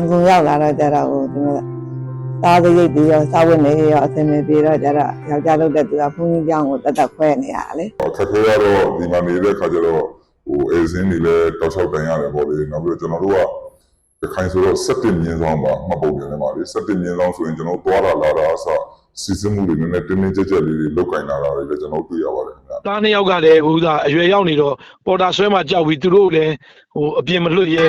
န်ကုန်ရောက်လာတော့ကျတော့ဟိုဒီမှာသားသိရိတ်ပြီးရောစာဝတ်နေရောအစင်နေပြီးတော့ကျတော့ယောက်ျားလုပ်တဲ့သူကဘုန်းကြီးကျောင်းကိုတက်တက်ခွဲနေရတာလေအခက်အခဲကတော့ဒီမှာနေတဲ့ခါကျတော့ဟိုအေစင်းတွေလည်းတောက်လျှောက်တန်ရတယ်ပေါ့လေနောက်ပြီးတော့ကျွန်တော်တို့ကခိုင်ဆိုတော့17မြင်းဆောင်ပါမှတ်ပုံပြန်နေပါလေ17မြင်းဆောင်ဆိုရင်ကျွန်တော်သွားတာလာတာအစစီစဉ်မှုတွေနည်းနည်းတင်းတင်းကြပ်ကြပ်လေးတွေလုတ်ကင်လာတာတွေလည်းကျွန်တော်တွေ့ရပါတယ်ခင်ဗျာတားနှစ်ယောက်ကလည်းဟိုသာအရွယ်ရောက်နေတော့ပေါ်တာဆွဲမှကြောက်ပြီးသူတို့လည်းဟိုအပြင်မလွတ်ရဲ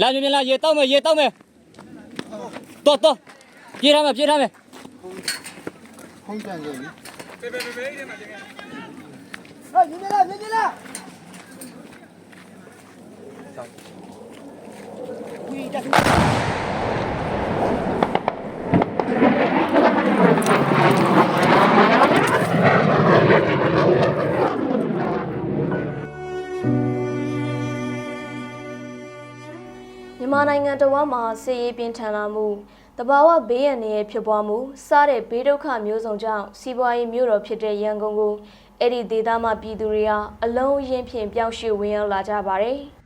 လာမြင်မြင်လာရေတောက်မယ်ရေတောက်မယ်တော်တော်ပြေးထားမယ်ပြေးထားမယ်မြ န်မာနိုင်ငံတော်ဝမ်းမှာစစ်ရေးပြင်းထန်လာမှုတဘာဝဘေးရန်တွေရဲ့ဖြစ်ပွားမှုစတဲ့ဘေးဒုက္ခမျိုးစုံကြောင့်စီးပွားရေးမြို့တော်ဖြစ်တဲ့ရန်ကုန်ကိုအဲ့ဒီဒေသမှာပြည်သူတွေဟာအလုံးအင်းဖြင့်ပြောင်းရွှေ့ဝင်ရောက်လာကြပါတယ်။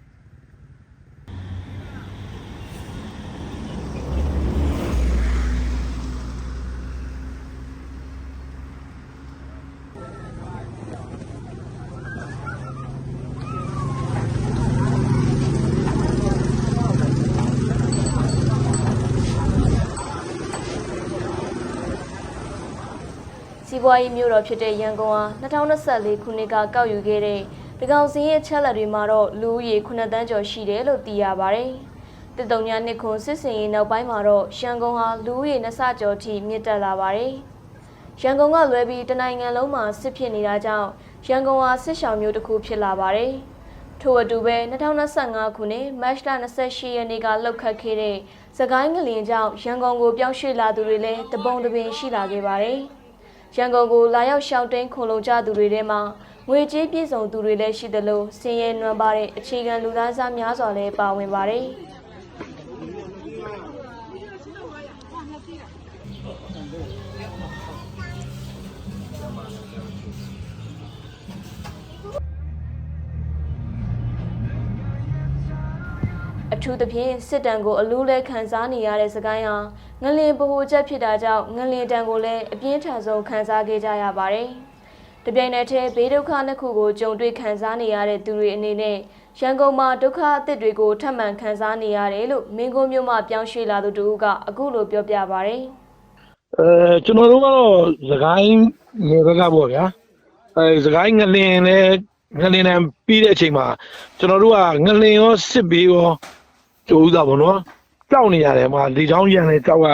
ပွားရေးမြို့တော်ဖြစ်တဲ့ရန်ကုန်ဟာ2024ခုနှစ်ကကောက်ယူခဲ့တဲ့တကောင်စင်းရဲ့ချက်လက်တွေမှာတော့လူဦးရေ9တန်းကျော်ရှိတယ်လို့သိရပါတယ်။တတုံညာနှစ်ခွန်စစ်စင်ရေးနောက်ပိုင်းမှာတော့ရန်ကုန်ဟာလူဦးရေနှစ်ဆကျော်ထိမြင့်တက်လာပါတယ်။ရန်ကုန်ကလွဲပြီးတနိုင်ငံလုံးမှာစစ်ဖြစ်နေတာကြောင့်ရန်ကုန်ဟာစစ်ရှောင်မျိုးတစ်ခုဖြစ်လာပါတယ်။ထို့အတူပဲ2025ခုနှစ်မတ်လ28ရက်နေ့ကလှုပ်ခတ်ခဲ့တဲ့စကိုင်းငလင်ကြောင့်ရန်ကုန်ကိုပြောင်းရွှေ့လာသူတွေလည်းတပုံတပင်ရှိလာခဲ့ပါတယ်။ ရန်ကုန်ကိုလာရောက်ရှောင်တိန်ခုံလုံကြသူတွေထဲမှာငွေကြေးပြည့်စုံသူတွေလည်းရှိသလိုစင်ရဲနွမ်းပါတဲ့အခြေခံလူသားစားများစွာလည်းပါဝင်ပါတယ်။ ထူးသဖြင့်စစ်တမ်းကိုအလူးလဲခံစားနေရတဲ့စကိုင်းဟာငလင်ဗဟိုချက်ဖြစ်တာကြောင့်ငလင်တံကိုလည်းအပြင်းထန်ဆုံးခံစားခဲ့ကြရပါတယ်။တပြိုင်နက်တည်းဘေးဒုက္ခနှစ်ခုကိုကြုံတွေ့ခံစားနေရတဲ့သူတွေအနေနဲ့ရန်ကုန်မှာဒုက္ခအသစ်တွေကိုထပ်မံခံစားနေရတယ်လို့မင်းကုန်းမြို့မှပြောင်းရွှေ့လာသူတို့ကအခုလိုပြောပြပါဗျ။အဲကျွန်တော်တို့ကတော့သခိုင်းငယ်ဘက်ကပေါ့ဗျာအဲသခိုင်းငလင်နဲ့ငလင်နဲ့ပြီးတဲ့အချိန်မှာကျွန်တော်တို့ကငလင်ရောစစ်ဘေးရော ကျိုးဥသာပေါ့နော်ကြောက်နေရတယ်မှာလေချောင်းရံနဲ့ကြောက်က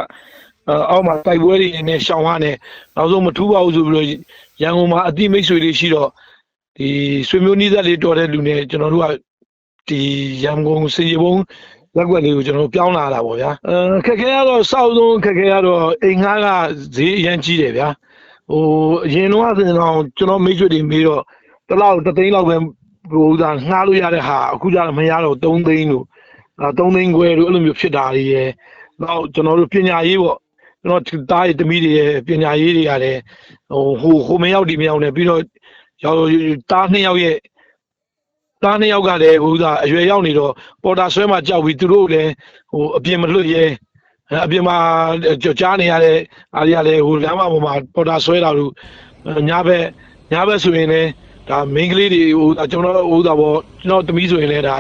အဲအောက်မှာတိုက်ပွဲတွေနဲ့ရှောင်းရနဲ့နောက်ဆုံးမထူးပါဘူးဆိုပြီးတော့ရန်ကုန်မှာအတိမိတ်ဆွေတွေရှိတော့ဒီဆွေမျိုးနီးစပ်လေးတော်တဲ့လူနဲ့ကျွန်တော်တို့ကဒီရန်ကုန်စင်ကြီးဘုံလက်ွက်လေးကိုကျွန်တော်တို့ပြောင်းလာတာပေါ့ဗျာအဲခက်ခဲရတော့စောက်ဆုံးခက်ခဲရတော့အိမ်ငှားကဈေးအရင်ကြီးတယ်ဗျာဟိုအရင်တော့ဆိုရင်တော့ကျွန်တော်မိတ်ဆွေတွေမေးတော့တစ်လောက်တစ်သိန်းလောက်ပဲဟိုဥစားငှားလို့ရတဲ့ဟာအခုကျတော့မရတော့3သိန်းလို့ အဲ3သိန်းခွဲလို့အဲ့လိုမျိုးဖြစ်တာတွေရယ်နောက်ကျွန်တော်တို့ပညာရေးပေါ့ကျွန်တော်တားရတမီးတွေရဲ့ပညာရေးတွေကလည်းဟိုဟိုဟိုမရောက်ဒီမရောက်နဲ့ပြီးတော့ရောက်တားနှစ်ယောက်ရဲ့တားနှစ်ယောက်ကလည်းဟိုသာအရွယ်ရောက်နေတော့ပေါ်တာဆွဲမှကြောက်ပြီးသူတို့လည်းဟိုအပြင်မလွတ်ရဲအဲအပြင်မှာကြော်ကြားနေရတဲ့အားရလည်းဟိုလမ်းမပေါ်မှာပေါ်တာဆွဲတာလို့ညာဘက်ညာဘက်ဆိုရင်လည်းဒါမိန်းကလေးတွေဟိုကျွန်တော်ဟိုသာပေါ့ကျွန်တော်တမီးဆိုရင်လည်းဒါ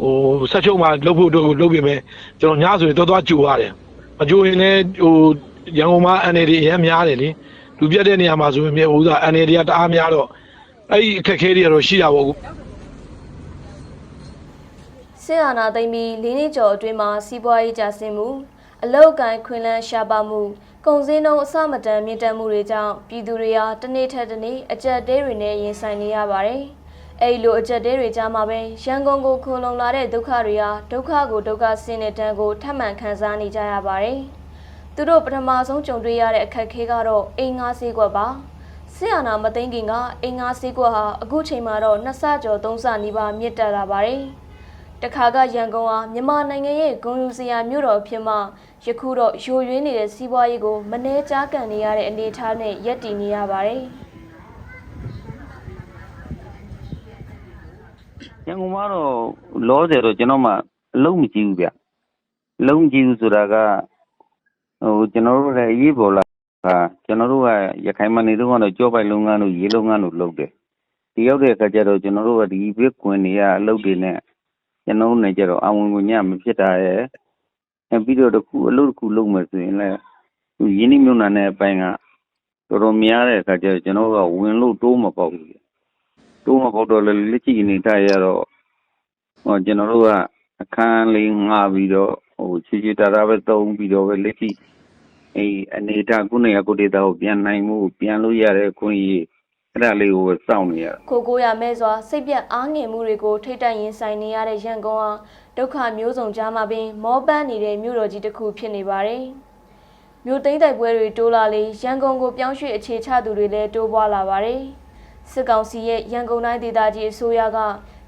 ဟိုဆက်ချုပ်မှာလှုပ်ဖို့တော့လှုပ်ပြင်မဲ့ကျွန်တော်ညဆိုရင်တော့သွားကြိုရတယ်မကြိုရင်လည်းဟိုရန်ကုန်မှာအနေတွေအများများတယ်လေလူပြတ်တဲ့နေရာမှာဆိုရင်မြေဟိုသာအနေတွေကတအားများတော့အဲ့ဒီအခက်ခဲတွေကတော့ရှိတာပေါ့စစ်အာဏာသိမ်းပြီး၄နှစ်ကျော်အတွင်းမှာစီးပွားရေးကျဆင်းမှုအလောက်ကိုင်းခွင်လန်းရှားပါမှုကုန်စည်နှုန်းအဆမတန်မြင့်တက်မှုတွေကြောင့်ပြည်သူတွေဟာတစ်နေ့ထက်တစ်နေ့အကြက်တဲတွေနဲ့ရင်ဆိုင်နေရပါတယ်။ အဲ့လိုအကြက်တဲတွေကြားမှာပဲရန်ကုန်ကိုခိုလုံလာတဲ့ဒုက္ခတွေဟာဒုက္ခကိုဒုက္ခဆင်းတဲ့တန်းကိုထပ်မံခံစားနေကြရပါတယ်။သူတို့ပထမဆုံးကြုံတွေ့ရတဲ့အခက်အခဲကတော့အိမ်ငါးဆေးကွက်ပါ။ဆရာနာမသိန်းခင်ကအိမ်ငါးဆေးကွက်ဟာအခုချိန်မှာတော့နှစ်ဆကျော်သုံးဆနီးပါးမြင့်တက်လာပါတယ်။တခါကရန်ကုန်ဟာမြန်မာနိုင်ငံရဲ့ဂုဏ်ယူစရာမြို့တော်အဖြစ်မှယခုတော့ယိုယွင်းနေတဲ့စီးပွားရေးကိုမနှဲကြားကန်နေရတဲ့အနေအထားနဲ့ရပ်တည်နေရပါတယ်။ ရန်ကုန်မှာတော့လောဆယ်တော့ကျွန်တော်မှအလုံးမကြည့်ဘူးဗျအလုံးမကြည့်ဘူးဆိုတာကဟိုကျွန်တော်တို့လည်းအရေးပေါ်လာဟာကျွန်တော်တို့ကရခိုင်မနေတော့ကတော့ကြောပိုက်လုပ်ငန်းတို့ရေလုပ်ငန်းတို့လုပ်တယ်ဒီရောက်တဲ့အခါကျတော့ကျွန်တော်တို့ကဒီဘစ်ကွင်တွေကအလုပ်တွေနဲ့ကျွန်တော်တို့နဲ့ကျတော့အဝင်ဝင်ညမဖြစ်တာရဲ့အဲပြီးတော့တစ်ခုအလုပ်တစ်ခုလုပ်မယ်ဆိုရင်လည်းဟိုရင်းနှီးမြှုပ်နှံတဲ့အပိုင်းကတော်တော်များတဲ့အခါကျတော့ကျွန်တော်တို့ကဝင်လို့တိုးမပေါက်ဘူးဗျ တိုးမပေါက်တော့လည်းလက်ရှိအနေထားရတော့ဟောကျွန်တော်တို့ကအခန်းလေးငှားပြီးတော့ဟိုချီချီတာတာပဲတုံးပြီးတော့ပဲလက်ရှိအဲအနေထားခုနေရကိုဒေတာကိုပြန်နိုင်မှုပြန်လို့ရတဲ့ခွင့်ရအဲ့ဒါလေးကိုပဲစောင့်နေရတာခိုကိုရမဲစွာစိတ်ပြတ်အားငယ်မှုတွေကိုထိတ်တိုက်ရင်ဆိုင်နေရတဲ့ရန်ကုန်ဟာဒုက္ခမျိုးစုံကြားမှာပင် မောပန်းနေတဲ့မြို့တော်ကြီးတစ်ခုဖြစ်နေပါတယ်။မြို့သိမ်းတိုက်ပွဲတွေတိုးလာလေရန်ကုန်ကိုပြောင်းရွှေ့အခြေချသူတွေလည်းတိုးပွားလာပါတယ်။ စစ်ကောင်စီရဲ့ရန်ကုန်တိုင်းဒေသကြီးအစိုးရက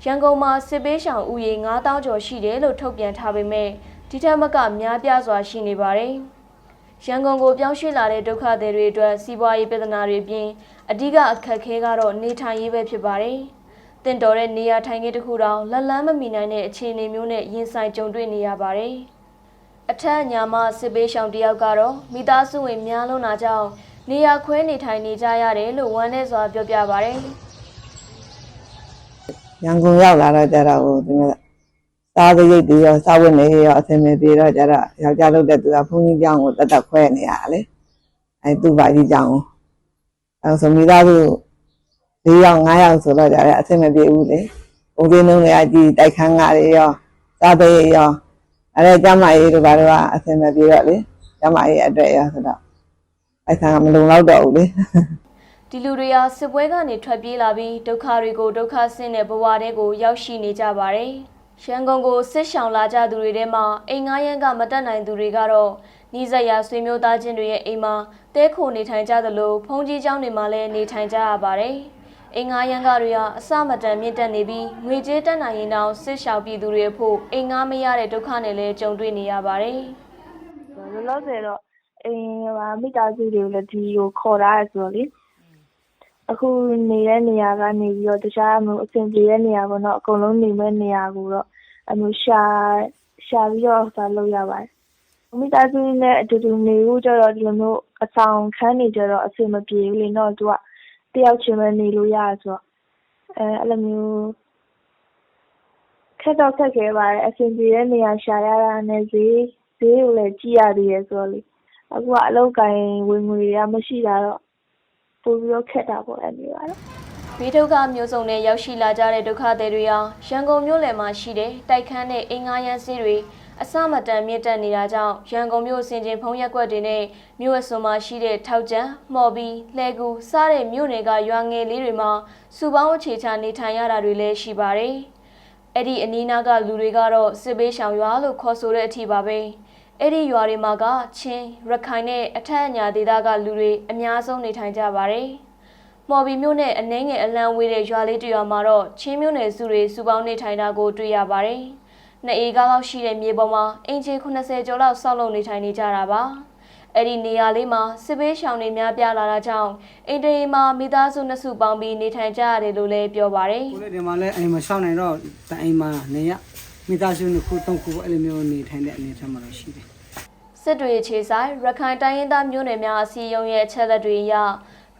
ရန်ကုန်မှာစစ်ပေးရှောင်ဥယေ9000ကျော်ရှိတယ်လို့ထုတ်ပြန်ထားပေမဲ့ဒီထက်မကများပြားစွာရှိနေပါတယ်။ရန်ကုန်ကိုပြောင်းရွှေ့လာတဲ့ဒုက္ခသည်တွေအတွက်စီးပွားရေးပြဿနာတွေအပြင်အဓိကအခက်အခဲကတော့နေထိုင်ရေးပဲဖြစ်ပါတယ်။တင်တော်တဲ့နေရာထိုင်ခင်းတစ်ခုတောင်လက်လန်းမမီနိုင်တဲ့အခြေအနေမျိုးနဲ့ရင်ဆိုင်ကြုံတွေ့နေရပါတယ်။အထက်ညာမစစ်ပေးရှောင်တယောက်ကတော့မိသားစုဝင်များလုံးတာကြောင့် နေရာခွဲနေထိုင်နေကြရတယ်လို့ဝမ်းနဲ့စွာပြောပြပါတယ်ရန်ကုန်ရောက်လာတော့ကြတော့ဟိုဒီမဲ့စားစရိတ်တွေရောစားဝတ်နေရေးရောအဆင်မပြေတော့ကြတော့ယောက်ျားလုပ်တဲ့သူကဘုန်းကြီးကျောင်းကိုတက်တက်ခွဲနေရတာလေအဲသူ့ဘာကြီးကျောင်းကိုအဲဆိုမိသားစု၄ယောက်၅ယောက်ဆိုတော့ကြတယ်အဆင်မပြေဘူးလေဘုံသေးနှုံးတွေကကြည်တိုက်ခန်းကားတွေရောစားစရိတ်ရောအဲဒါကျမကြီးတို့ဘာလို့ကအဆင်မပြေတော့လေကျမကြီးအတွက်ရောဆိုတော့ အဲဆံကမလုံလောက်တော့ဘူးလေ။ဒီလူတွေဟာစစ်ပွဲကနေထွက်ပြေးလာပြီးဒုက္ခတွေကိုဒုက္ခဆင်းတဲ့ဘဝတွေကိုရောက်ရှိနေကြပါတယ်။ရန်ကုန်ကိုစစ်ဆောင်လာကြသူတွေထဲမှာအိမ်ငါးရန်ကမတက်နိုင်သူတွေကတော့နီးစပ်ရာဆွေမျိုးသားချင်းတွေရဲ့အိမ်မှာတဲခိုနေထိုင်ကြသလိုဖုန်ကြီးကျောင်းတွေမှာလည်းနေထိုင်ကြရပါတယ်။အိမ်ငါးရန်ကတွေဟာအစမတန်မြင့်တက်နေပြီးငွေကြေးတက်နိုင်ရင်တောင်စစ်ရှောင်ပြည်သူတွေအဖို့အိမ်ငါးမရတဲ့ဒုက္ခနဲ့လည်းကြုံတွေ့နေရပါတယ်။လောလောဆယ်တော့ အိမ်ဟာမိသားစုတွေကိုလည်းဒီကိုခေါ်ထားရဆိုတော့လေအခုနေတဲ့နေရာကနေပြီးတော့တခြားအမျိုးအဆင်ပြေတဲ့နေရာပေါ့နော်အကုန်လုံးနေမဲ့နေရာကိုတော့အမျိုးရှာရှာပြီးတော့ ça လုပ်ရပါတယ်မိသားစုနဲ့အတူတူနေဖို့ကြတော့ဒီလိုမျိုးအဆောင်ခန်းနေကြတော့အဆင်မပြေဘူးလေနော်သူကတယောက်ချင်းပဲနေလို့ရဆိုတော့အဲအဲ့လိုမျိုးခက်တော့ခက်ခဲပါတယ်အဆင်ပြေတဲ့နေရာရှာရတာနဲ့ဈေးဈေးကိုလည်းကြည့်ရသေးတယ်ဆိုတော့လေ အခုကအလုပ်ကိုင်ဝင်ငွေတွေကမရှိတာတော့ပိုပြီးတော့ခက်တာပေါ့အဲ့ဒီပါတော့ဘေးဒုက္ခမျိုးစုံနဲ့ရောက်ရှိလာကြတဲ့ဒုက္ခသည်တွေဟာရန်ကုန်မြို့လယ်မှာရှိတဲ့တိုက်ခန်းနဲ့အင်္ဂါရန်စီးတွေအစမတန်မြင့်တက်နေတာကြောင့်ရန်ကုန်မြို့စင်ချင်းဖုံးရက်ကွက်တွေနဲ့မြို့အစွန်မှာရှိတဲ့ထောက်ကျန်မှော်ဘီလှဲကူစတဲ့မြို့နယ်ကရွာငယ်လေးတွေမှာစုပေါင်းအခြေချနေထိုင်ရတာတွေလည်းရှိပါတယ်။အဲ့ဒီအနီးနားကလူတွေကတော့စစ်ဘေးရှောင်ရွာလို့ခေါ်ဆိုတဲ့အထိပါပဲ။ အဲ့ဒီရွာတွေမှာကချင်းရခိုင်နဲ့အထက်အညာဒေသကလူတွေအများဆုံးနေထိုင်ကြပါတယ်။မော်ဘီမြို့နဲ့အနှဲငယ်အလံဝေးတဲ့ရွာလေးတစ်ရွာမှာတော့ချင်းမြို့နယ်စုတွေစုပေါင်းနေထိုင်တာကိုတွေ့ရပါတယ်။နှစ်အေကားလောက်ရှိတဲ့မြေပေါ်မှာအင်ဂျီ80ကျော်လောက်ဆောက်လုပ်နေထိုင်နေကြတာပါ။အဲ့ဒီနေရာလေးမှာစစ်ဘေးရှောင်တွေများပြားလာတာကြောင့်အင်တရီမှာမိသားစုနှစ်စုပေါင်းပြီးနေထိုင်ကြရတယ်လို့လည်းပြောပါတယ်ကိုလည်းဒီမှာလည်းအိမ်မှာရှောင်းနေတော့တအိမ်မှာနေရ မိသားစုနှစ်ခုသုံးခုပေါ့အဲ့လိုမျိုးနေထိုင်တဲ့အနေအထားမှာတော့ရှိတယ်။စစ်တွေခြေဆိုင်ရခိုင်တိုင်းရင်းသားမျိုးနွယ်များအစည်းအရုံးရဲ့အချက်လက်တွေအရ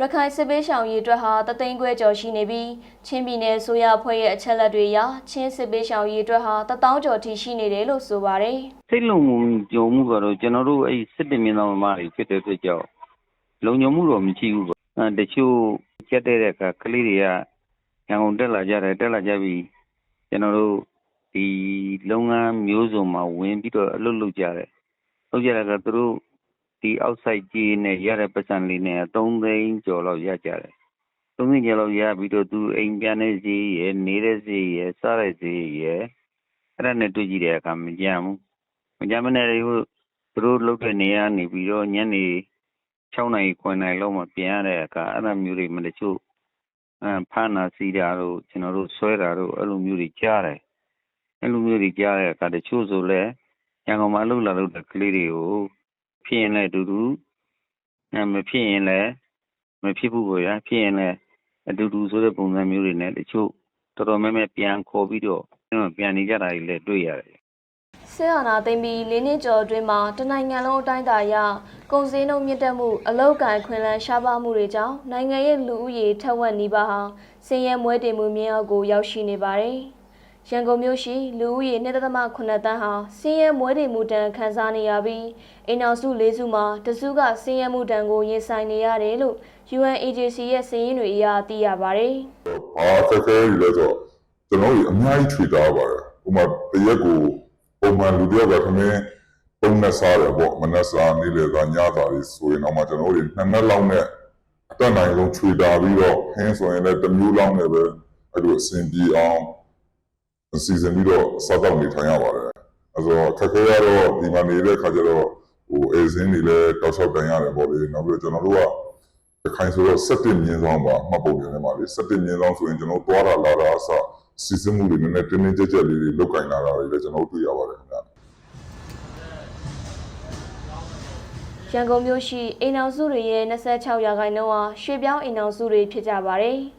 ရခိုင်စစ်ဘေးရှောင်ရေးအတွက်ဟာတသိန်းခွဲကျော်ရှိနေပြီးချင်းပြည်နယ်ဆိုရအဖွဲ့ရဲ့အချက်လက်တွေအရချင်းစစ်ဘေးရှောင်ရေးအတွက်ဟာတထောင်ကျော်ထိရှိနေတယ်လို့ဆိုပါတယ်။စိတ်လုံမှုကြုံမှုကတော့ကျွန်တော်တို့အဲ့စစ်တင်မြင့်တော်မှာတွေဖြစ်တဲ့အတွက်ကြောင့်လုံခြုံမှုတော့မရှိဘူးပေါ့အဲတချို့ကျက်တဲ့အခါကလေးတွေကရန်ကုန်တက်လာကြတယ်တက်လာကြပြီးကျွန်တော်တို့ ဒီလုပ်ငန်းမျိုးစုံမှာဝင်ပြီးတော့အလုပ်လုပ်ကြတယ်လုပ်ကြတဲ့အခါသူတို့ဒီ outside ကြီးနဲ့ရတဲ့ပတ်စံလေးနဲ့3သိန်းကျော်လောက်ရကြတယ်သုံးသိန်းကျော်လောက်ရပြီးတော့သူအိမ်ပြန်နေစီရယ်နေတဲ့စီရယ်စားတဲ့စီရယ်အဲ့ဒါနဲ့တွေ့ကြည့်တဲ့အခါမကြမ်းဘူးမကြမ်းမနဲ့ဟိုသူတို့လုတ်တဲ့နေရာနေပြီးတော့ညနေ6နာရီ9နာရီလောက်မှပြန်ရတဲ့အခါအဲ့ဒါမျိုးတွေမတချို့အဖာနာစီတာတို့ကျွန်တော်တို့ဆွဲတာတို့အဲ့လိုမျိုးတွေကြားတယ် အဲ့လိုမျိုးတွေကြားတဲ့အခါတချို့ဆိုလဲရန်ကုန်မှာလှုပ်လာလို့တဲ့ကလေးတွေကိုဖြစ်ရင်လည်းအတူတူအဲမဖြစ်ရင်လည်းမဖြစ်ဘူးပေါ့ဗျာဖြစ်ရင်လည်းအတူတူဆိုတဲ့ပုံစံမျိုးတွေနဲ့တချို့တော်တော်များများပြန်ခေါ်ပြီးတော့ပြန်နေကြတာတွေလည်းတွေ့ရတယ်ဆရာနာသိမ့်ပြီးလေးနှစ်ကျော်အတွင်းမှာတနိုင်ငံလုံးအတိုင်းအတာအရကုန်စည်နှုန်းမြင့်တက်မှုအလောက်ကန်ခွင်လန်းရှားပါမှုတွေကြောင့်နိုင်ငံရဲ့လူဦးရေထက်ဝက်နီးပါးဟာဆင်းရဲမွဲတေမှုမြင့်အောက်ကိုရောက်ရှိနေပါတယ်။ ရန်ကုန်မြို့ရှိလူဦးရေ2.8တန်းဟာဆင်းရဲမွဲတေမှုတန်းခံစားနေရပြီးအိမ်အောင်စု၄စုမှာတစုကဆင်းရဲမှုတန်းကိုရင်ဆိုင်နေရတယ်လို့ UNAGC ရဲ့စာရင်းတွေအရသိရပါတယ်။ဘာအခက်အခဲတွေလဲဆိုတော့ကျွန်တော်တို့အများကြီးထွေတာပါတယ်ဥပမာတရက်ကိုပုံမှန်လူတယောက်ကခမင်းပုံနဲ့စားတယ်ပေါ့မနက်စားနေ့လယ်စားညစားတွေဆိုရင်တော့မှကျွန်တော်တို့နှစ်နက်လောက်နဲ့အတက်နိုင်ဆုံးထွေတာပြီးတော့ဟင်းဆိုရင်လည်းတစ်မျိုးလောက်နဲ့ပဲအဲ့လိုအဆင်ပြေအောင် စီစဉ်ပြီးတော့စားတော့နေထိုင်ရပါတယ်အဲဆိုတော့ခက်ခဲရတော့ဒီမှာနေတဲ့ခါကျတော့ဟိုအေးစင်းတွေလည်းတောက်လျှောက်တန်ရတယ်ပေါ့လေနောက်ပြီးတော့ကျွန်တော်တို့ကတခိုင်ဆိုတော့17မြင်းဆောင်ပါမှတ်ပုံတင်နေပါလေ17မြင်းဆောင်ဆိုရင်ကျွန်တော်သွားတာလာတာအစစီစဉ်မှုတွေနည်းနည်းတင်းတင်းကြပ်ကြပ်လေးတွေလောက်ကင်လာတာတွေလည်းကျွန်တော်တွေ့ရပါတယ်ခင်ဗျာရန်ကုန်မြို့ရှိအိမ်အောင်စုတွေရဲ့26ရာခိုင်နှုန်းဟာရွှေပြောင်းအိမ်အောင်စုတွေဖြစ်ကြပါတယ်။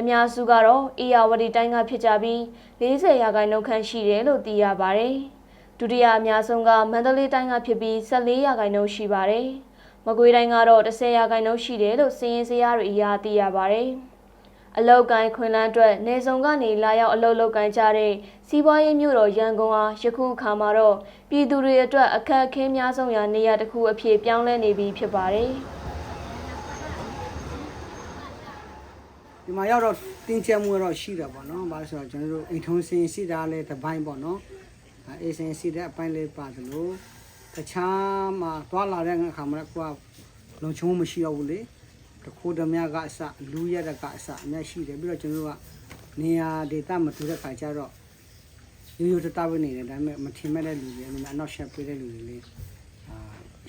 အများစုကတော့အေယာဝတီတိုင်းကဖြစ်ကြပြီး40ရာခိုင်နှုန်းခန့်ရှိတယ်လို့သိရပါတယ်။ဒုတိယအများဆုံးကမန္တလေးတိုင်းကဖြစ်ပြီး14ရာခိုင်နှုန်းရှိပါတယ်။မကွေးတိုင်းကတော့10ရာခိုင်နှုန်းရှိတယ်လို့စီရင်စရာတွေအရာသိရပါတယ်။အလောက်ကိုင်းခွင်လန်းအတွက်နေဆောင်ကနေလာရောက်အလုပ်လုပ်ကိုင်းကြတဲ့စီးပွားရေးမြို့တော်ရန်ကုန်ဟာယခုအခါမှာတော့ပြည်သူတွေအတွက်အခက်အခဲများဆုံးရာနေရာတစ်ခုအဖြစ်ပြောင်းလဲနေပြီဖြစ်ပါတယ်။ ဒီမှာရောက်တော့တင်းကျပ်မှုတော့ရှိတယ်ပေါ့နော်။ဘာလို့ဆိုတော့ကျွန်တော်တို့အိမ်ထုံးစင်စီတာလဲတစ်ပိုင်းပေါ့နော်။အဲအေးစင်စီတဲ့အပိုင်းလေးပါတယ်လို့တခြားမှာသွားလာတဲ့အခါမှာကိုကလုံချုံမရှိတော့ဘူးလေ။တခိုးဓမြကအစလူရတဲ့ကအစအများရှိတယ်ပြီးတော့ကျွန်တော်တို့ကနေရာဒေသမတူတဲ့ခါကျတော့ရိုးရိုးတတပဲနေတယ်ဒါပေမဲ့မထင်မဲ့တဲ့လူတွေအများအနောက်ရှက်ပေးတဲ့လူတွေလေအာ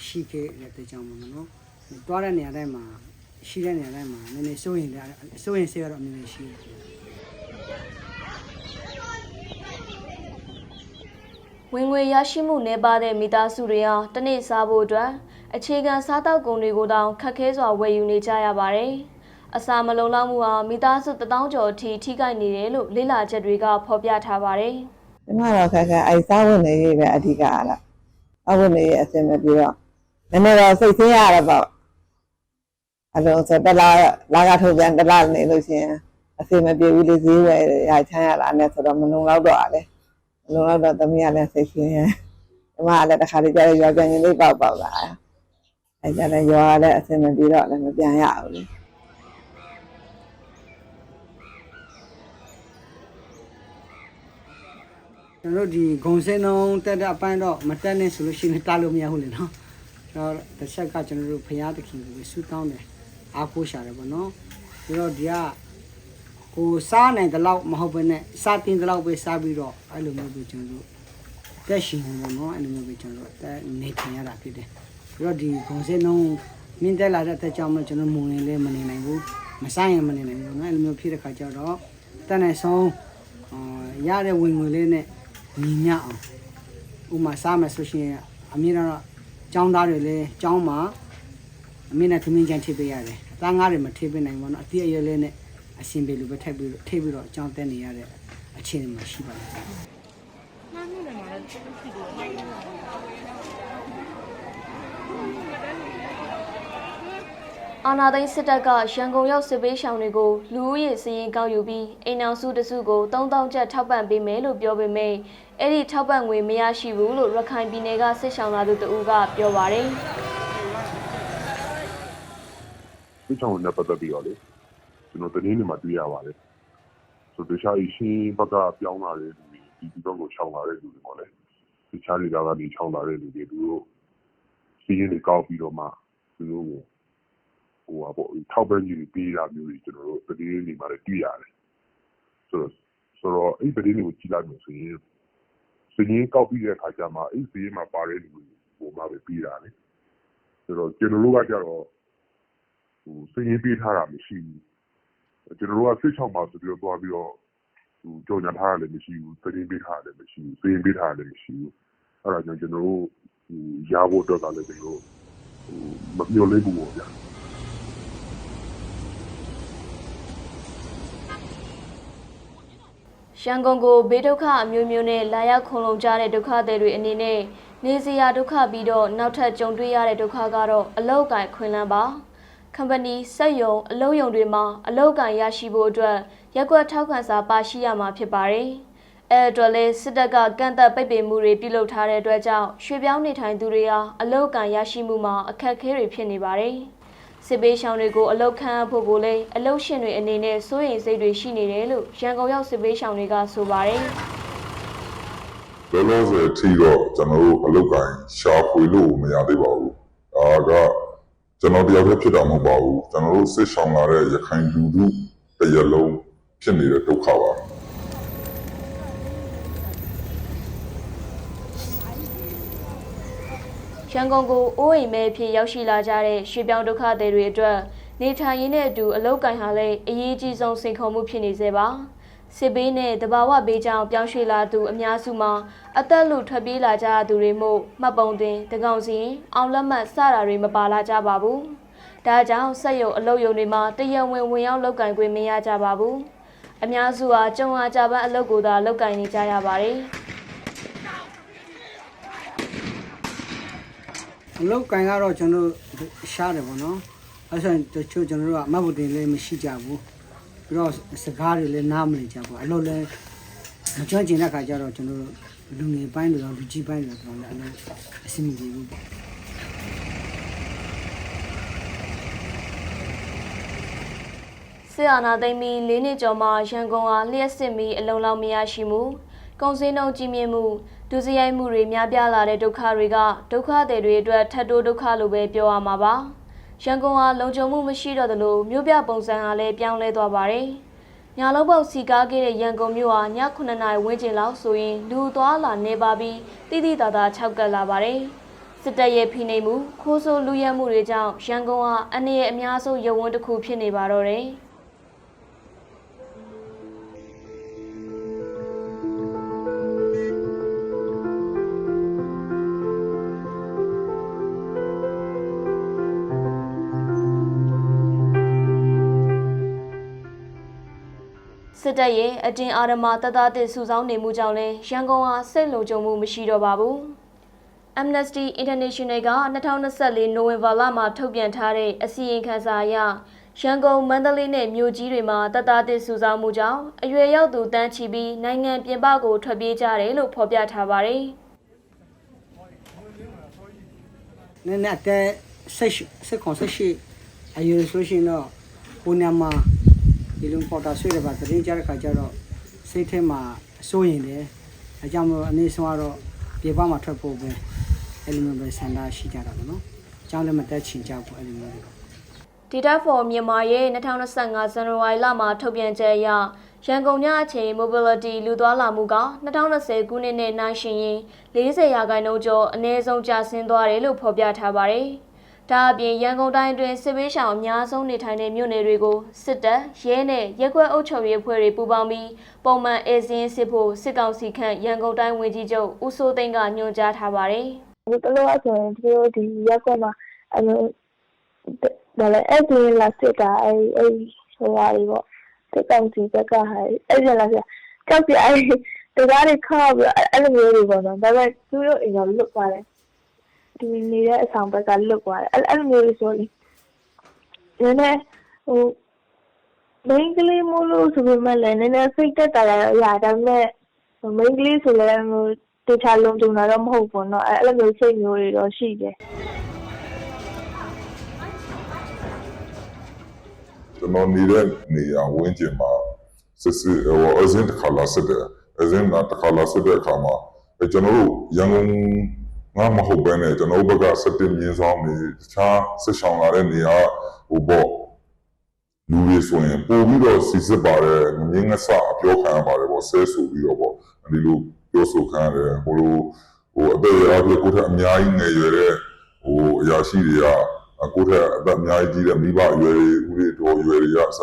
ရှိခဲ့တဲ့ကြောင့်မနော်။သွားတဲ့နေရာတိုင်းမှာ ရှိတဲ့နေရာတိုင်းမှာနည်းနည်းစိုးရင်လည်းစိုးရင်စေကတော့အများကြီးရှိတယ်ဝင်ငွေရရှိမှုနှဲပါတဲ့မိသားစုတွေဟာတစ်နေ့စားဖို့အတွက်အခြေခံစားတောက်ကုန်တွေကိုတောင်ခက်ခဲစွာဝယ်ယူနေကြရပါတယ်။အစာမလုံလောက်မှုဟာမိသားစုတစ်တောင်းကျော်အထိထိခိုက်နေတယ်လို့လေ့လာချက်တွေကဖော်ပြထားပါတယ်။ဒီမှာတော့ခက်ခဲအဲ့စားဝင်နေရေးပဲအဓိကအားလားစားဝင်နေရေးအစင်မပြေတော့နည်းနည်းတော့စိတ်ဆင်းရတာပေါ့ အဲ့လိုဆိုတလားလာကထုတ်ပြန်တလားနေလို့ရှိရင်အစင်မပြေဘူးလေဈေးဝယ်ရချမ်းရတာနဲ့ဆိုတော့မလုံလောက်တော့အားလေမလုံလောက်တော့သမီးကလည်းစိတ်ဆင်းရဲဒီမှာလည်းတစ်ခါတည်းကျတော့ရွာပြန်ရင်လေးပေါက်ပေါက်လာအဲ့ကြလည်းရွာလည်းအစင်မပြေတော့လည်းမပြန်ရဘူးလေကျွန်တော်တို့ဒီဂုံစင်းလုံးတက်တဲ့အပိုင်းတော့မတက်နဲ့ဆိုလို့ရှိရင်တားလို့မရဘူးလေနော်ကျွန်တော်တစ်ချက်ကကျွန်တော်တို့ဖရာသခင်ကိုဆူတောင်းတယ် အားကိုးရှာတယ်ပေါ့နော်ပြီးတော့ဒီကကိုစားနိုင်တဲ့လောက်မဟုတ်ဘဲနဲ့စားတင်တဲ့လောက်ပဲစားပြီးတော့အဲ့လိုမျိုးပဲကျွန်တော်တို့တက်ရှင်နေပေါ့နော်အဲ့လိုမျိုးပဲကျွန်တော်တို့တက်နေထိုင်ရတာဖြစ်တယ်ပြီးတော့ဒီဂုံစင်းလုံးမြင့်တက်လာတဲ့အတွက်ကြောင့်မကျွန်တော်မုံရင်လည်းမနေနိုင်ဘူးမဆိုင်ရင်မနေနိုင်ဘူးနော်အဲ့လိုမျိုးဖြစ်တဲ့ခါကျတော့တက်နေဆုံးအာရတဲ့ဝင်ငွေလေးနဲ့ညီမျှအောင်ဥမာစားမယ်ဆိုရှင်အမြဲတမ်းတော့ចောင်းသားတွေလည်းចောင်းမှာအမေနဲ့ခမင်းချန်ထိပ်ပေးရတယ်အ သားငါးတွေမထိပေးနိုင်ဘူးနော်အတိအရဲလေးနဲ့အရှင်ပေလူပဲထပ်ပြီးတော့ထိပြီးတော့အကြောင်းတက်နေရတဲ့အခြေအနေမှာရှိပါတယ်နားမလည်မှာလည်းဖြစ်ဖြစ်အာနာသိန်းစစ်တပ်ကရန်ကုန်ရောက်စစ်ပေးရှောင်တွေကိုလူဦးရေစီရင်ကောက်ယူပြီးအိမ်အောင်စုတစုကို3000ကျပ်ထောက်ပံ့ပေးမယ်လို့ပြောပေမဲ့အဲ့ဒီထောက်ပံ့ငွေမရရှိဘူးလို့ရခိုင်ပြည်နယ်ကစစ်ရှောင်လာသူတဦးကပြောပါတယ်။ ဒီချောင်းနဲ့ပတ်သက်ပြီးတော့လေကျွန်တော်တင်းနေမှာတွေ့ရပါတယ်ဆိုတော့တခြားအရှင်ဘက်ကပြောင်းလာတဲ့လူတွေဒီဒီဘက်ကိုချောင်းလာတဲ့လူတွေပေါ့လေတခြားဒေသကနေချောင်းလာတဲ့လူတွေသူတို့စီးရင်တွေကောက်ပြီးတော့မှသူတို့ကိုဟိုဟာပေါ့ထောက်ပံ့ကြီးတွေပေးတာမျိုးတွေကျွန်တော်တို့တတိယနေမှာလည်းတွေ့ရတယ်ဆိုတော့ဆိုတော့အဲ့ဒီတတိယကိုကြည့်လိုက်လို့ဆိုရင်စည်ရင်းကောက်ပြီးတဲ့အခါကျမှအဲ့ဒီစည်ရင်းမှာပါတဲ့လူတွေဟိုမှာပဲပြီးတာလေဆိုတော့ကျွန်တော်တို့ကကြတော့ ဟိုစည်ရင်းပေးထားတာမရှိဘူးကျွန်တော်တို့ကစိတ်ချောင်းပါဆိုပြီးတော့သွားပြီးတော့ဟိုကြော်ညာထားတာလည်းမရှိဘူးစည်ရင်းပေးထားတာလည်းမရှိဘူးစည်ရင်းပေးထားတာလည်းမရှိဘူးအဲ့ဒါကြောင့်ကျွန်တော်တို့ဟိုရဖို့အတွက်ကလည်းကျွန်တော်တို့ဟိုမမျှော်လင့်ဘူးပေါ့ဗျာရန်ကုန်ကိုဘေးဒုက္ခအမျိုးမျိုးနဲ့လာရောက်ခုံလုံကြတဲ့ဒုက္ခသည်တွေအနေနဲ့နေစရာဒုက္ခပြီးတော့နောက်ထပ်ကြုံတွေ့ရတဲ့ဒုက္ခကတော့အလောက်ကိုင်ခွင်လန်းပါ။ company စက်ရုံအလုပ်ရုံတွေမှာအလောက်ကိုင်ရရှိဖို့အတွက်ရက်ကွက်ထောက်ခံစာပါရှိရမှာဖြစ်ပါတယ်။အဲအတွက်လဲစစ်တပ်ကကန့်သက်ပိတ်ပင်မှုတွေပြုလုပ်ထားတဲ့အတွက်ကြောင့်ရွှေပြောင်းနေထိုင်သူတွေဟာအလောက်ကိုင်ရရှိမှုမှာအခက်အခဲတွေဖြစ်နေပါတယ်။စစ်ပေးရှောင်းတွေကိုအလုတ်ခန့်အပ်ဖို့ကိုလည်းအလုတ်ရှင်တွေအနေနဲ့စိုးရိမ်စိတ်တွေရှိနေတယ်လို့ရန်ကုန်ရောက်စစ်ပေးရှောင်းတွေကဆိုပါတယ်လောလောဆယ်အထိတော့ကျွန်တော်တို့အလုပ်ကိုင်းရှာဖွေလို့မရသေးပါဘူးဒါက ကျွန်တော်တယောက်တည်းဖြစ်တာမဟုတ်ပါဘူးကျွန်တော်တို့စစ်ဆောင်လာတဲ့ရခိုင်လူထုတစ်ရက်လုံးဖြစ်နေတဲ့ဒုက္ခပါ။ရန်ကုန်ကိုအိုးအိမ်မဲဖြစ်ရောက်ရှိလာကြတဲ့ရွှေပြောင်းဒုက္ခသည်တွေအတွက်နေထိုင်ရင်းနဲ့အတူအလုတ်ကင်ဟာလည်းအရေးကြီးဆုံးစိန်ခေါ်မှုဖြစ်နေစေပါ။ စစ်ဘေးနဲ့တဘာဝဘေးကြောင့်ပြောင်းရွှေ့လာသူအများစုမှာအသက်လူထွက်ပြေးလာကြသူတွေမို့မှတ်ပုံတင်တကောင်စီအောင်လက်မှတ်စတာတွေမပါလာကြပါဘူး။ဒါကြောင့်စက်ရုံအလုပ်ရုံတွေမှာတရဝင်ဝင်ရောက်လောက်ကင်ခွင့်မရကြပါဘူး။အများစုဟာကြုံအားကြပန်းအလုပ်ကိုသာလောက်ကင်နေကြရပါတယ်။အလုတ်ကန်ကတော့ကျွန်တော်တို့ရှားတယ်ပေါ့နော်အဲဆိုရင်တချို့ကျွန်တော်တို့ကအမတ်ဘုတင်လည်းမရှိကြဘူး ပြီးတော့စကားတွေလည်းနားမလည်ကြဘူးအလုတ်လည်းမကြွကျင်တဲ့ခါကျတော့ကျွန်တော်တို့လူငယ်ပိုင်းတွေတော့လူကြီးပိုင်းတွေတော့လည်းအလုတ်အဆင်မပြေဘူးပေါ့စစ်အာဏာသိမ်းပြီး၄နှစ်ကျော်မှရန်ကုန်ဟာလျှက်စစ်မီအလုံးလောက်မရရှိမှုကုန်စည်နှုန်းကြီးမြင့်မှုဒုစရိုက်မှုတွေများပြားလာတဲ့ဒုက္ခတွေကဒုက္ခသည်တွေအတွက်ထပ်တိုးဒုက္ခလိုပဲပြောရမှာပါ ရန်ကုန်ဟာလုံခြုံမှုမရှိတော့သလိုမြို့ပြပုံစံဟာလည်းပြောင်းလဲသွားပါတယ်ညာလုံးပေါက်စီကားခဲ့တဲ့ရန်ကုန်မြို့ဟာည9နာရီဝန်းကျင်လောက်ဆိုရင်လူသွားလာနေပါပြီးတိတိတသာခြောက်ကပ်လာပါတယ်စစ်တပ်ရဲ့ဖိနှိပ်မှုခိုးဆိုးလူရဲမှုတွေကြောင့်ရန်ကုန်ဟာအနေနဲ့အများဆုံးရဝန်းတစ်ခုဖြစ်နေပါတော့တယ် စစ်တပ်ရဲ့အတင်းအာရမတတတစ်စုဆောင်းနေမှုကြောင့်လည်းရန်ကုန်ဟာစိတ်လုံခြုံမှုမရှိတော့ပါဘူး။ Amnesty International က2024နိုဝင်ဘာလမှာထုတ်ပြန်ထားတဲ့အစီရင်ခံစာအရရန်ကုန်မန္တလေးနဲ့မြို့ကြီးတွေမှာတတတစ်စုဆောင်းမှုကြောင့်အရွယ်ရောက်သူတန်းချီပြီးနိုင်ငံပြင်ပကိုထွက်ပြေးကြတယ်လို့ဖော်ပြထားပါတယ်။နည်းနည်းအသက်ဆက်ရှိဆက်ခွန်ဆက်ရှိအယူဆိုရှင်တော့ဘုံနာမှာ ဒီလိုပေါ်တာဆွေးရပါတရင်ကြတဲ့ခါကျတော့စိတ်ထဲမှာစိုးရင်တယ်အကြောင်းမလို့အနေဆုံးကတော့ပြေပမှာထွက်ဖို့ပဲအဲ့လိုမျိုးပဲဆန္ဒရှိကြတာပေါ့နော်အကြောင်းလည်းမတက်ချင်ကြဘူးအဲ့လိုမျိုးတွေ Data for မြန်မာရဲ့2025ဇန်နဝါရီလမှာထုတ်ပြန်ချက်အရရန်ကုန်ညအချိန် mobility လူသွားလာမှုက2020ခုနှစ်နဲ့နှိုင်းယှဉ်ရင်40ရာခိုင်နှုန်းကျော်အနည်းဆုံးကျဆင်းသွားတယ်လို့ဖော်ပြထားပါတယ်။ ဒါအပြင်ရန်ကုန်တိုင်းအတွင်းစစ်ပေးရှောင်အများဆုံးနေထိုင်တဲ့မြို့နယ်တွေကိုစစ်တပ်ရဲနဲ့ရက်ကွက်အုပ်ချုပ်ရေးအဖွဲ့တွေပူးပေါင်းပြီးပုံမှန်အေးစင်းစစ်ဖို့စစ်ကောင်စီခန့်ရန်ကုန်တိုင်းဝန်ကြီးချုပ်ဦးစိုးသိန်းကညွှန်ကြားထားပါတယ်။ဒီတလို့ဆိုရင်ဒီလိုဒီရက်ကွက်မှာအဲလိုဒါလည်းအဲ့ဒီလာစစ်တာအဲ့အဲ့ဟိုဟာတွေပေါ့တက်တောင်စီဘက်ကဟာအဲ့ဒီလာစစ်ကြောက်ပြအဲ့တကားတွေခါပြီးအဲ့လိုမျိုးတွေပေါ့နော်ဒါပေမဲ့သူတို့အိမ်တော့လွတ်သွားတယ် ဒီနေတဲ့အဆောင်ဘက်ကလွတ်သွားတယ်အဲ့အဲ့လိုမျိုးတွေဆိုရင်နည်းနည်းဟိုမင်းကလေးမို့လို့ဆိုပေမဲ့လည်းနည်းနည်းစိတ်တက်တာရရဒါပေမဲ့မင်းကလေးဆိုလည်းဟိုတခြားလုံးကြုံတာတော့မဟုတ်ဘူးเนาะအဲ့လိုမျိုးစိတ်မျိုးတွေတော့ရှိတယ် ကျွန်တော်နေတဲ့နေရာဝင်းကျင်မှာစစ်စစ်ဟိုအစင်းတစ်ခါလာစစ်တယ်အစင်းကတစ်ခါလာစစ်တဲ့အခါမှာအဲကျွန်တော်တို့ရန်ကုန်မ ငါမဟုတ်ဘဲနဲ့ကျွန်တော်တို့ဘက်က17မြင်းဆောင်နေတခြားဆက်ဆောင်လာတဲ့နေရာဟိုပေါ့လူတွေဆိုရင်ပို့ပြီးတော့စီစစ်ပါတယ်ငင်းငဆအပြောခံရပါတယ်ပေါ့ဆဲဆိုပြီးတော့ပေါ့ဒီလိုပြောဆိုခံရတယ်ဟိုလိုဟိုအသက်အရွယ်ကိုထက်အများကြီးငယ်ရွယ်တဲ့ဟိုအရာရှိတွေကကိုထက်အသက်အများကြီးကြီးတဲ့မိဘအရွယ်တွေဦးတွေတော်ရွယ်တွေကအစ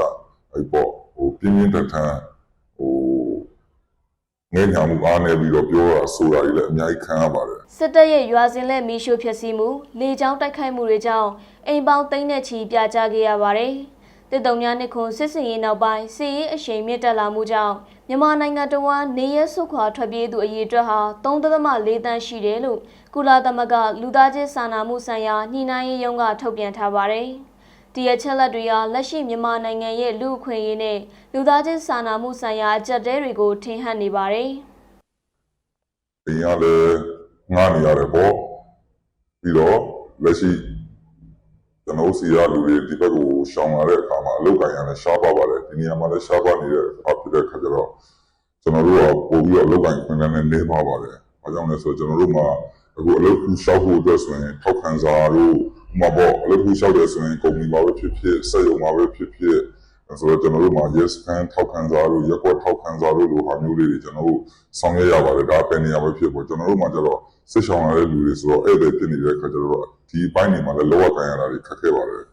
အဲ့ပေါ့ဟိုပြင်းပြင်းထန်ထန်ဟို ငယ်ညာမှုအားနေပြီးတော့ပြောတာဆိုတာတွေလည်းအများကြီးခံရပါတယ်စစ်တပ်ရဲ့ရွာစဉ်လက်မီးရှို့ဖျက်ဆီးမှုလေကြောင်းတိုက်ခိုက်မှုတွေကြောင့်အိမ်ပေါင်းသိန်းနဲ့ချီပြာကျခဲ့ရပါတယ်။တစ်တုံများနှစ်ခွန်စစ်စင်ရေးနောက်ပိုင်းစစ်ရေးအရှိန်မြင့်တက်လာမှုကြောင့်မြန်မာနိုင်ငံတော်ဝန်နေရဲဆုခွာထွက်ပြေးသူအရေအတွက်ဟာ3.4တန်းရှိတယ်လို့ကုလသမဂ္ဂလူသားချင်းစာနာမှုဆိုင်ရာညှိနှိုင်းရေးရုံးကထုတ်ပြန်ထားပါတယ်။ ဒီအချက်လက်တွေဟာလက်ရှိမြန်မာနိုင်ငံရဲ့လူ့အခွင့်အရေးနဲ့လူသားချင်းစာနာမှုဆိုင်ရာအကြက်တဲတွေကိုထင်ဟပ်နေပါတယ်။။အိမ်ကလည်းငားနေရတယ်ပေါ့။ပြီးတော့လက်ရှိကျွန်တော်စီရလူတွေဒီဘက်ကိုရှောင်လာတဲ့အခါမှာအလုပ်ကိုင်ရလည်းရှားပါပါတယ်။ဒီနေရာမှာလည်းရှားပါနေတဲ့အခါဖြစ်တဲ့အခါကျတော့ကျွန်တော်တို့ကပို့ပြီးတော့အလုပ်ကိုင်ခွင့်လည်းနေပါပါတယ်။ဘာကြောင့်လဲဆိုတော့ကျွန်တော်တို့မှာအခုအလုပ်ကူရှောက်ဖို့အတွက်ဆိုရင်ထောက်ခံစာတို့ ဥပမာပေါ့အလုပ်ကူရှောက်တယ်ဆိုရင်ကုမ္ပဏီမှာပဲဖြစ်ဖြစ်စက်ရုံမှာပဲဖြစ်ဖြစ်ဆိုတော့ကျွန်တော်တို့မှာ yes can ထောက်ခံစာတို့ရက်ကွက်ထောက်ခံစာတို့လိုဟာမျိုးလေးတွေကျွန်တော်တို့ဆောင်ရွက်ရပါတယ်ဒါပဲနေရာပဲဖြစ်ပေါ့ကျွန်တော်တို့မှာကျတော့စစ်ဆောင်လာတဲ့လူတွေဆိုတော့အဲ့ဒါဖြစ်နေတဲ့အခါကျတော့ဒီအပိုင်းတွေမှာလည်းလောကကန်ရတာတွေခက်ခဲပါတယ်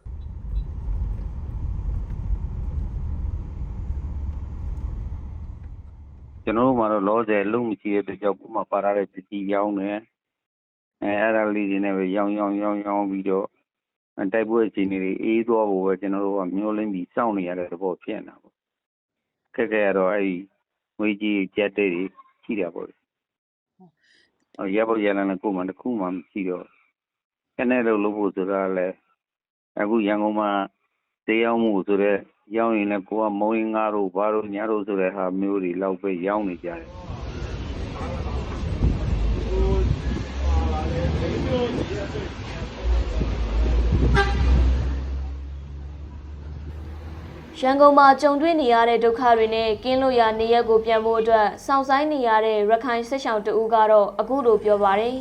ကျွန်တော်တို့မှာတော့လောဆယ်လုံးမရှိတဲ့အတွက်ကြောင့်ပုံမှန်ပါရတဲ့ပစ္စည်းရောင်းတယ် အဲအဲ့ဒါလေးတွေနဲ့ပဲရောင်းရောင်းရောင်းရောင်းပြီးတော့အဲတိုက်ပွဲအချိန်တွေအေးသွားဖို့ပဲကျွန်တော်တို့ကမျောလင်းပြီးစောင့်နေရတဲ့သဘောဖြစ်နေတာပေါ့ခက်ခဲရတော့အဲ့ဒီငွေကြီးကြက်တဲ့တွေရှိတာပေါ့အော်ရဖို့ရလန်းလည်းကိုယ်မှတစ်ခုမှမရှိတော့ခက်နေလို့လုပ်ဖို့ဆိုတာလည်းအခုရန်ကုန်မှာတရားမှုဆိုတော့ရောင်းရင်လည်းကိုကမုံရင်ငါတို့ဘာတို့ညာတို့ဆိုတဲ့ဟာမျိုးတွေလောက်ပဲရောင်းနေကြတယ် ရန်ကုန်မှာကြုံတွေ့နေရတဲ့ဒုက္ခတွေနဲ့ကင်းလို့ရနေရက်ကိုပြန်ဖို့အတွက်စောင့်ဆိုင်နေရတဲ့ရခိုင်စစ်ဆောင်တဦးကတော့အခုလိုပြောပါတယ်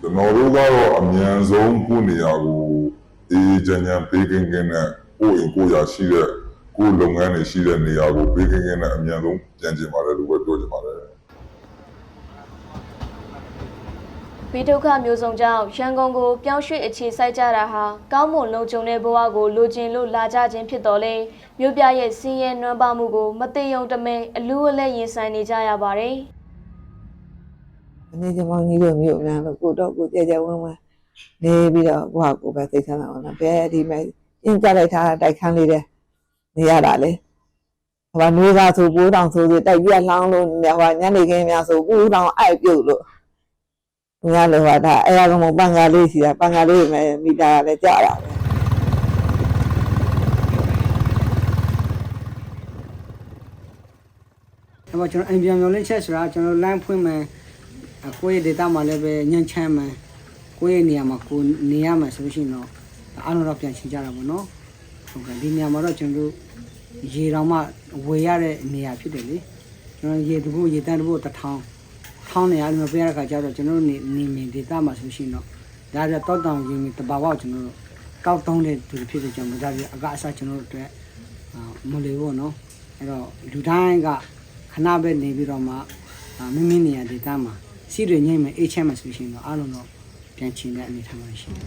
ကျွန်တော်တို့ကတော့အမြန်ဆုံးကိုယ့်နေရာကိုအေးချမ်းချမ်းပေးကင်းကင်းနဲ့ကိုယ့်အိမ်ကိုယ့်ရာရှိတဲ့ကိုယ့်လုပ်ငန်းတွေရှိတဲ့နေရာကိုပေးကင်းကင်းနဲ့အမြန်ဆုံးပြန်ကျင်ပါတယ်လို့ပဲပြောချင်ပါတယ်။ ဘီဒုက္ခမျိုးစုံကြောင့်ရန်ကုန်ကိုပြောင်းရွှေ့အခြေစိုက်ကြတာဟာကောင်းမွန်လုံခြုံတဲ့ဘဝကိုလိုချင်လို့လာကြခြင်းဖြစ်တော်လဲမြို့ပြရဲ့စင်းရဲနွမ်းပါမှုကိုမသိယုံတမဲအလူအလဲရင်ဆိုင်နေကြရပါတယ်။အနေချင်းမောင်ကြီးတို့မျိုးများလို့ကိုတော့ကိုကြဲကြဲဝန်းဝန်းနေပြီးတော့ကိုဟာကိုပဲသိချမ်းလာအောင်လားဘယ်ဒီမဲ့အင်းကြလိုက်တာတိုက်ခန်းလေးတဲ့နေရတာလေဟိုကမျိုးသားဆိုပိုးတောင်ဆိုဆိုတိုက်ပြလှောင်းလို့ဟိုညနေခင်းများဆိုပိုးတောင်အိုက်ပြုတ်လို့ ငါလိုဟာဒါအဲရကမပန်ကားလေးရှိတာပန်ကားလေးပဲမိတာကလည်းကြာတာပဲအဲ့တော့ကျွန်တော်အိမ်ပြန်မျောလင်းချက်ဆိုတာကျွန်တော်လမ်းဖွင့်မယ်အကိုယ့်ရဲ့ဒေတာမှာလည်းပဲညှဉ်းချမ်းမယ်ကိုယ့်ရဲ့နေရာမှာကိုနေရမယ်ဆိုလို့ရှိရင်တော့အားလုံးတော့ပြန်ချင်ကြတာပေါ့နော်ဟုတ်ကဲ့ဒီနေရာမှာတော့ကျွန်တော်တို့ရေတောင်မှဝေရတဲ့နေရာဖြစ်တယ်လေကျွန်တော်ရေတဘို့ရေတန်းတဘို့တစ်ထောင် ထောင်းနေရတယ်မပေးရတဲ့ခါကျတော့ကျွန်တော်တို့နေနေမင်ဒေတာမှာဆိုလို့ရှိရင်တော့ဒါပြတောက်တောင်ရေမီတဘာဝကိုကျွန်တော်တို့ကောက်တုံးတဲ့သူတွေဖြစ်တဲ့ကြောင့်ဒါပြအကအစားကျွန်တော်တို့အတွက်အာမလို့ဘောနော်အဲ့တော့လူတိုင်းကခဏပဲနေပြီးတော့မှအာမိမိနေရာဒေသမှာစီတွေငိမ့်မယ်အေးချမ်းမယ်ဆိုရှင်တော့အားလုံးတော့ပြန်ချင်တဲ့အနေထားမှာရှိတယ်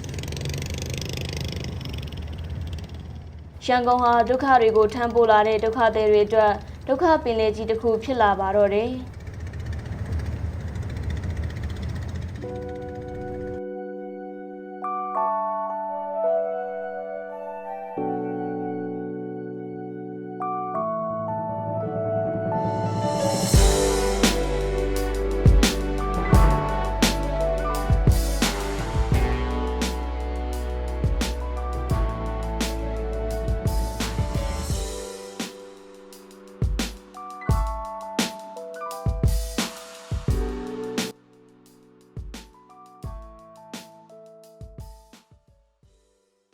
ရန်ကုန်ဟာဒုက္ခတွေကိုထမ်းပိုးလာတဲ့ဒုက္ခသည်တွေအတွက်ဒုက္ခပင်လယ်ကြီးတစ်ခုဖြစ်လာပါတော့တယ်။